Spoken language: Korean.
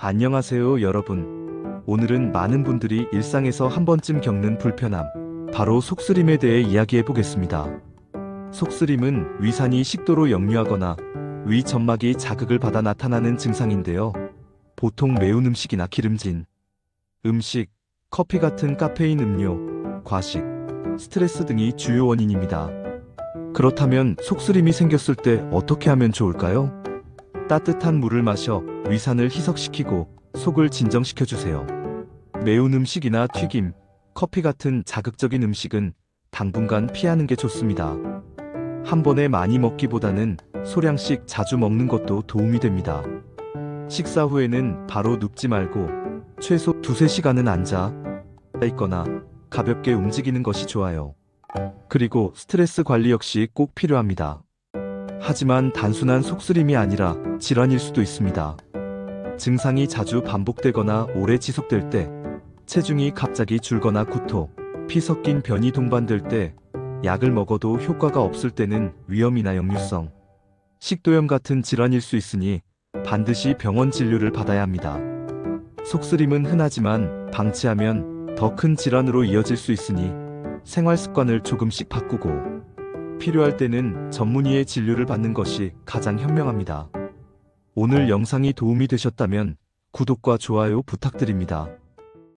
안녕하세요, 여러분. 오늘은 많은 분들이 일상에서 한 번쯤 겪는 불편함, 바로 속쓰림에 대해 이야기해 보겠습니다. 속쓰림은 위산이 식도로 역류하거나 위 점막이 자극을 받아 나타나는 증상인데요. 보통 매운 음식이나 기름진 음식, 커피 같은 카페인 음료, 과식, 스트레스 등이 주요 원인입니다. 그렇다면 속쓰림이 생겼을 때 어떻게 하면 좋을까요? 따뜻한 물을 마셔 위산을 희석시키고 속을 진정시켜 주세요. 매운 음식이나 튀김, 커피 같은 자극적인 음식은 당분간 피하는 게 좋습니다. 한 번에 많이 먹기보다는 소량씩 자주 먹는 것도 도움이 됩니다. 식사 후에는 바로 눕지 말고 최소 두세 시간은 앉아 있거나 가볍게 움직이는 것이 좋아요. 그리고 스트레스 관리 역시 꼭 필요합니다. 하지만 단순한 속쓰림이 아니라 질환일 수도 있습니다. 증상이 자주 반복되거나 오래 지속될 때, 체중이 갑자기 줄거나 구토, 피 섞인 변이 동반될 때, 약을 먹어도 효과가 없을 때는 위염이나 역류성, 식도염 같은 질환일 수 있으니 반드시 병원 진료를 받아야 합니다. 속쓰림은 흔하지만 방치하면 더 큰 질환으로 이어질 수 있으니 생활 습관을 조금씩 바꾸고 필요할 때는 전문의의 진료를 받는 것이 가장 현명합니다. 오늘 영상이 도움이 되셨다면 구독과 좋아요 부탁드립니다.